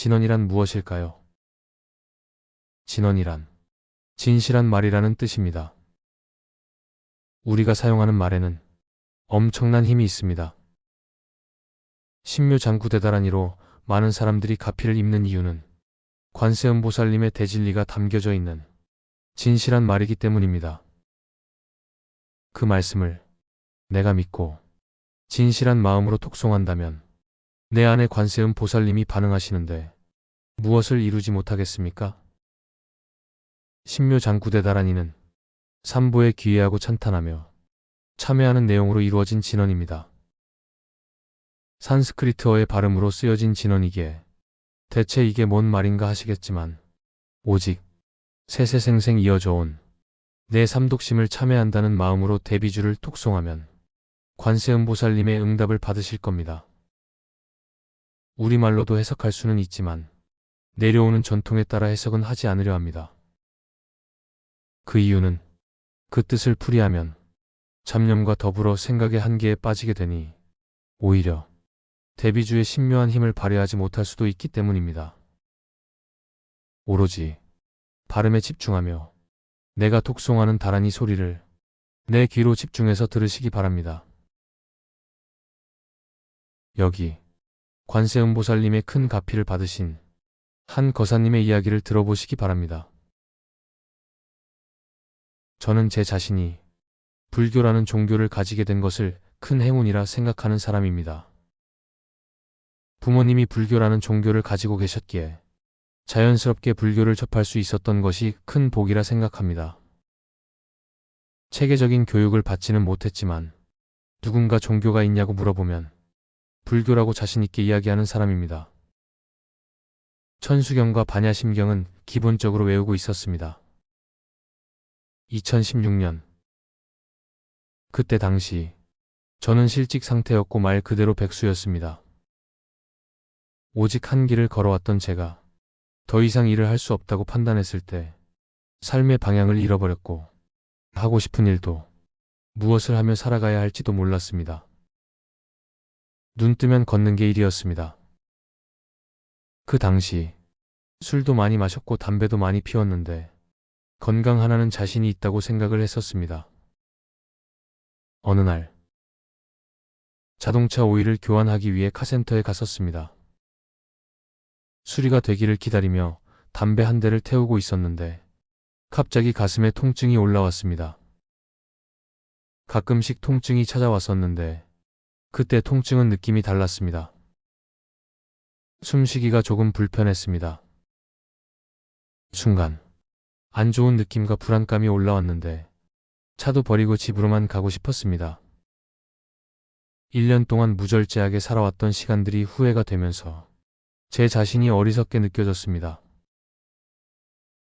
진언이란 무엇일까요? 진언이란 진실한 말이라는 뜻입니다. 우리가 사용하는 말에는 엄청난 힘이 있습니다. 신묘장구 대다란이로 많은 사람들이 가피를 입는 이유는 관세음보살님의 대진리가 담겨져 있는 진실한 말이기 때문입니다. 그 말씀을 내가 믿고 진실한 마음으로 독송한다면 내 안에 관세음 보살님이 반응하시는데 무엇을 이루지 못하겠습니까? 신묘 장구대다란이는 삼보에 귀의하고 찬탄하며 참여하는 내용으로 이루어진 진언입니다. 산스크리트어의 발음으로 쓰여진 진언이기에 대체 이게 뭔 말인가 하시겠지만 오직 세세생생 이어져 온 내 삼독심을 참여한다는 마음으로 대비주를 톡송하면 관세음보살님의 응답을 받으실 겁니다. 우리말로도 해석할 수는 있지만 내려오는 전통에 따라 해석은 하지 않으려 합니다. 그 이유는 그 뜻을 풀이하면 잡념과 더불어 생각의 한계에 빠지게 되니 오히려 대비주의 신묘한 힘을 발휘하지 못할 수도 있기 때문입니다. 오로지 발음에 집중하며 내가 독송하는 다란이 소리를 내 귀로 집중해서 들으시기 바랍니다. 여기 관세음보살님의 큰 가피를 받으신 한 거사님의 이야기를 들어보시기 바랍니다. 저는 제 자신이 불교라는 종교를 가지게 된 것을 큰 행운이라 생각하는 사람입니다. 부모님이 불교라는 종교를 가지고 계셨기에 자연스럽게 불교를 접할 수 있었던 것이 큰 복이라 생각합니다. 체계적인 교육을 받지는 못했지만 누군가 종교가 있냐고 물어보면 불교라고 자신있게 이야기하는 사람입니다. 천수경과 반야심경은 기본적으로 외우고 있었습니다. 2016년 그때 당시 저는 실직 상태였고 말 그대로 백수였습니다. 오직 한 길을 걸어왔던 제가 더 이상 일을 할 수 없다고 판단했을 때 삶의 방향을 잃어버렸고 하고 싶은 일도 무엇을 하며 살아가야 할지도 몰랐습니다. 눈 뜨면 걷는 게 일이었습니다. 그 당시 술도 많이 마셨고 담배도 많이 피웠는데 건강 하나는 자신이 있다고 생각을 했었습니다. 어느 날 자동차 오일을 교환하기 위해 카센터에 갔었습니다. 수리가 되기를 기다리며 담배 한 대를 태우고 있었는데 갑자기 가슴에 통증이 올라왔습니다. 가끔씩 통증이 찾아왔었는데 그때 통증은 느낌이 달랐습니다. 숨쉬기가 조금 불편했습니다. 순간 안 좋은 느낌과 불안감이 올라왔는데 차도 버리고 집으로만 가고 싶었습니다. 1년 동안 무절제하게 살아왔던 시간들이 후회가 되면서 제 자신이 어리석게 느껴졌습니다.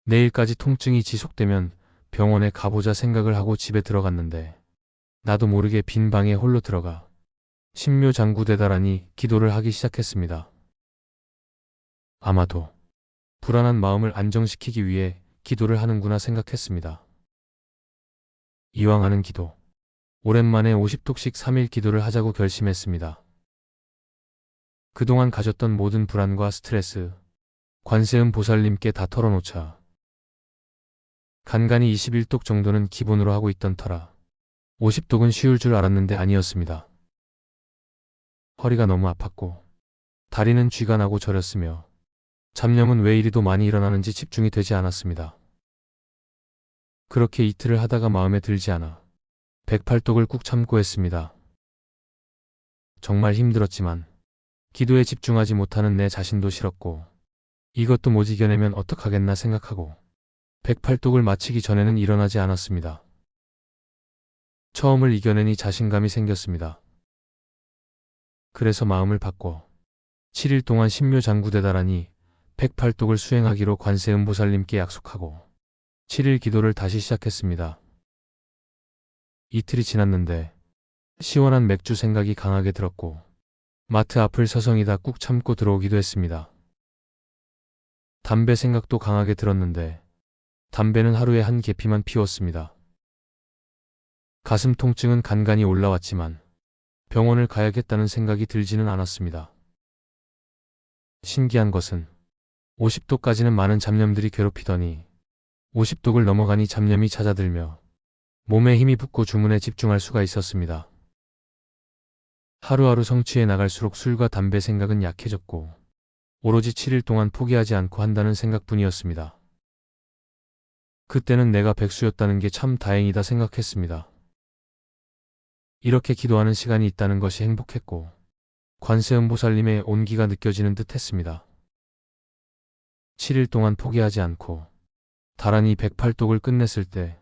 내일까지 통증이 지속되면 병원에 가보자 생각을 하고 집에 들어갔는데 나도 모르게 빈 방에 홀로 들어가 신묘 장구 대다라니 기도를 하기 시작했습니다. 아마도 불안한 마음을 안정시키기 위해 기도를 하는구나 생각했습니다. 이왕 하는 기도. 오랜만에 50독씩 3일 기도를 하자고 결심했습니다. 그동안 가졌던 모든 불안과 스트레스, 관세음 보살님께 다 털어놓자. 간간히 21독 정도는 기본으로 하고 있던 터라 50독은 쉬울 줄 알았는데 아니었습니다. 허리가 너무 아팠고 다리는 쥐가 나고 저렸으며 잡념은 왜 이리도 많이 일어나는지 집중이 되지 않았습니다. 그렇게 이틀을 하다가 마음에 들지 않아 108독을 꾹 참고 했습니다. 정말 힘들었지만 기도에 집중하지 못하는 내 자신도 싫었고 이것도 못 이겨내면 어떡하겠나 생각하고 108독을 마치기 전에는 일어나지 않았습니다. 처음을 이겨내니 자신감이 생겼습니다. 그래서 마음을 바꿔 7일 동안 신묘 장구대다라니 108독을 수행하기로 관세음보살님께 약속하고 7일 기도를 다시 시작했습니다. 이틀이 지났는데 시원한 맥주 생각이 강하게 들었고 마트 앞을 서성이다 꾹 참고 들어오기도 했습니다. 담배 생각도 강하게 들었는데 담배는 하루에 한 개피만 피웠습니다. 가슴 통증은 간간히 올라왔지만 병원을 가야겠다는 생각이 들지는 않았습니다. 신기한 것은 50도까지는 많은 잡념들이 괴롭히더니 50도를 넘어가니 잡념이 잦아들며 몸에 힘이 붙고 주문에 집중할 수가 있었습니다. 하루하루 성취해 나갈수록 술과 담배 생각은 약해졌고 오로지 7일 동안 포기하지 않고 한다는 생각뿐이었습니다. 그때는 내가 백수였다는 게 참 다행이다 생각했습니다. 이렇게 기도하는 시간이 있다는 것이 행복했고 관세음보살님의 온기가 느껴지는 듯 했습니다. 7일 동안 포기하지 않고 다란히 108독을 끝냈을 때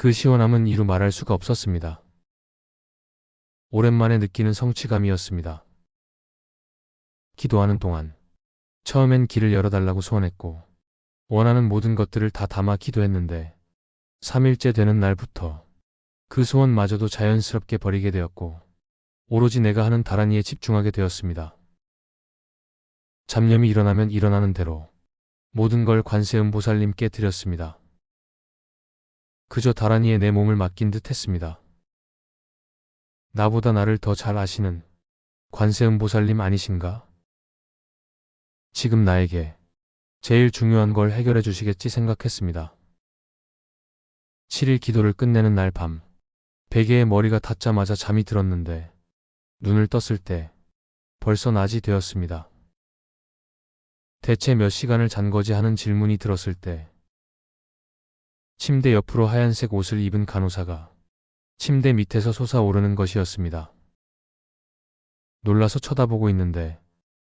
그 시원함은 이루 말할 수가 없었습니다. 오랜만에 느끼는 성취감이었습니다. 기도하는 동안 처음엔 길을 열어달라고 소원했고 원하는 모든 것들을 다 담아 기도했는데 3일째 되는 날부터 그 소원마저도 자연스럽게 버리게 되었고 오로지 내가 하는 다란이에 집중하게 되었습니다. 잡념이 일어나면 일어나는 대로 모든 걸 관세음 보살님께 드렸습니다. 그저 다란이에 내 몸을 맡긴 듯 했습니다. 나보다 나를 더 잘 아시는 관세음 보살님 아니신가? 지금 나에게 제일 중요한 걸 해결해 주시겠지 생각했습니다. 7일 기도를 끝내는 날 밤, 베개에 머리가 닿자마자 잠이 들었는데, 눈을 떴을 때 벌써 낮이 되었습니다. 대체 몇 시간을 잔 거지 하는 질문이 들었을 때, 침대 옆으로 하얀색 옷을 입은 간호사가 침대 밑에서 솟아오르는 것이었습니다. 놀라서 쳐다보고 있는데,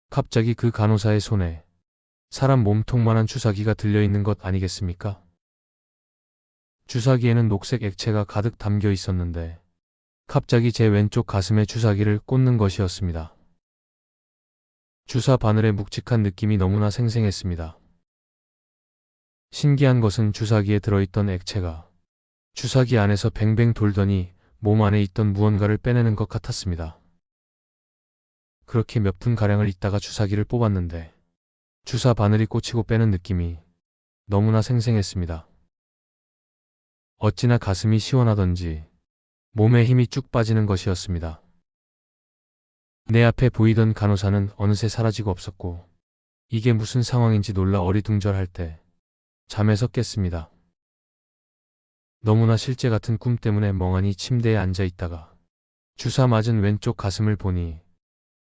갑자기 그 간호사의 손에 사람 몸통만한 주사기가 들려있는 것 아니겠습니까? 주사기에는 녹색 액체가 가득 담겨 있었는데 갑자기 제 왼쪽 가슴에 주사기를 꽂는 것이었습니다. 주사 바늘의 묵직한 느낌이 너무나 생생했습니다. 신기한 것은 주사기에 들어있던 액체가 주사기 안에서 뱅뱅 돌더니 몸 안에 있던 무언가를 빼내는 것 같았습니다. 그렇게 몇 분가량을 있다가 주사기를 뽑았는데 주사 바늘이 꽂히고 빼는 느낌이 너무나 생생했습니다. 어찌나 가슴이 시원하던지 몸에 힘이 쭉 빠지는 것이었습니다. 내 앞에 보이던 간호사는 어느새 사라지고 없었고 이게 무슨 상황인지 놀라 어리둥절할 때 잠에서 깼습니다. 너무나 실제 같은 꿈 때문에 멍하니 침대에 앉아 있다가 주사 맞은 왼쪽 가슴을 보니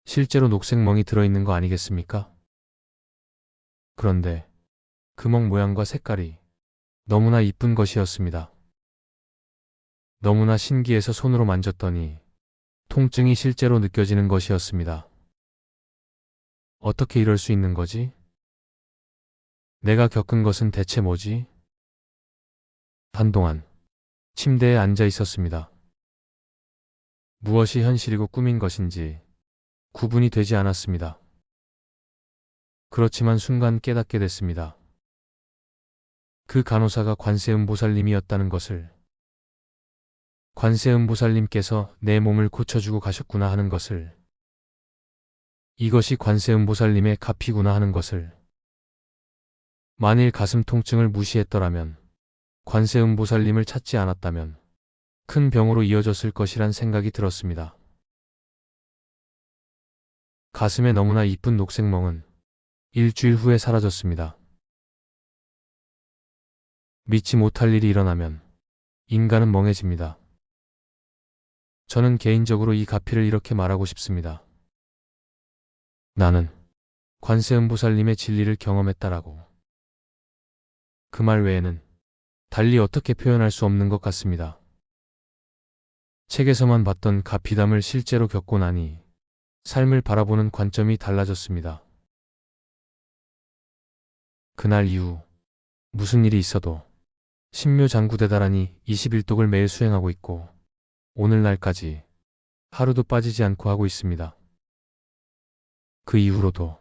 실제로 녹색 멍이 들어있는 거 아니겠습니까? 그런데 그 멍 모양과 색깔이 너무나 이쁜 것이었습니다. 너무나 신기해서 손으로 만졌더니 통증이 실제로 느껴지는 것이었습니다. 어떻게 이럴 수 있는 거지? 내가 겪은 것은 대체 뭐지? 한동안 침대에 앉아 있었습니다. 무엇이 현실이고 꿈인 것인지 구분이 되지 않았습니다. 그렇지만 순간 깨닫게 됐습니다. 그 간호사가 관세음 보살님이었다는 것을 관세음보살님께서 내 몸을 고쳐주고 가셨구나 하는 것을 이것이 관세음보살님의 값이구나 하는 것을 만일 가슴 통증을 무시했더라면 관세음보살님을 찾지 않았다면 큰 병으로 이어졌을 것이란 생각이 들었습니다. 가슴에 너무나 이쁜 녹색멍은 일주일 후에 사라졌습니다. 믿지 못할 일이 일어나면 인간은 멍해집니다. 저는 개인적으로 이 가피를 이렇게 말하고 싶습니다. 나는 관세음보살님의 진리를 경험했다라고. 그 말 외에는 달리 어떻게 표현할 수 없는 것 같습니다. 책에서만 봤던 가피담을 실제로 겪고 나니 삶을 바라보는 관점이 달라졌습니다. 그날 이후 무슨 일이 있어도 신묘 장구대다라니 21독을 매일 수행하고 있고 오늘날까지 하루도 빠지지 않고 하고 있습니다. 그 이후로도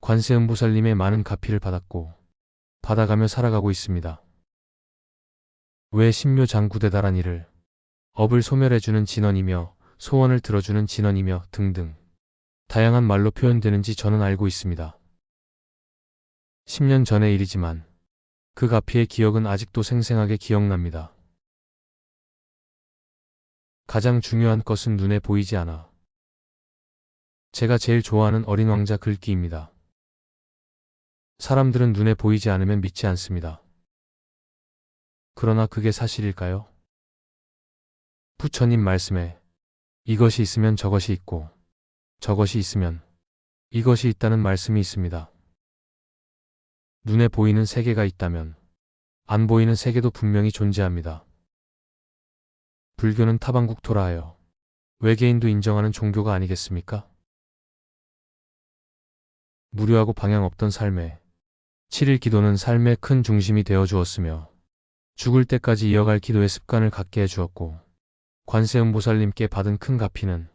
관세음보살님의 많은 가피를 받았고 받아가며 살아가고 있습니다. 왜 신묘 장구대다라니를 업을 소멸해주는 진원이며 소원을 들어주는 진원이며 등등 다양한 말로 표현되는지 저는 알고 있습니다. 10년 전의 일이지만 그 가피의 기억은 아직도 생생하게 기억납니다. 가장 중요한 것은 눈에 보이지 않아. 제가 제일 좋아하는 어린 왕자 글귀입니다. 사람들은 눈에 보이지 않으면 믿지 않습니다. 그러나 그게 사실일까요? 부처님 말씀에 이것이 있으면 저것이 있고 저것이 있으면 이것이 있다는 말씀이 있습니다. 눈에 보이는 세계가 있다면 안 보이는 세계도 분명히 존재합니다. 불교는 타방국 토라 하여 외계인도 인정하는 종교가 아니겠습니까? 무료하고 방향 없던 삶에 7일 기도는 삶의 큰 중심이 되어 주었으며 죽을 때까지 이어갈 기도의 습관을 갖게 해 주었고 관세음 보살님께 받은 큰 가피는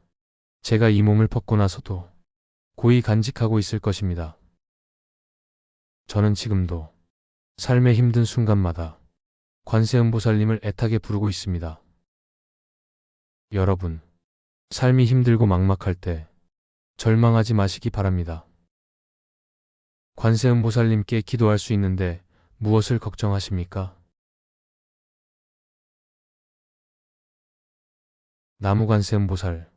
제가 이 몸을 벗고 나서도 고이 간직하고 있을 것입니다. 저는 지금도 삶의 힘든 순간마다 관세음 보살님을 애타게 부르고 있습니다. 여러분, 삶이 힘들고 막막할 때 절망하지 마시기 바랍니다. 관세음 보살님께 기도할 수 있는데 무엇을 걱정하십니까? 나무관세음 보살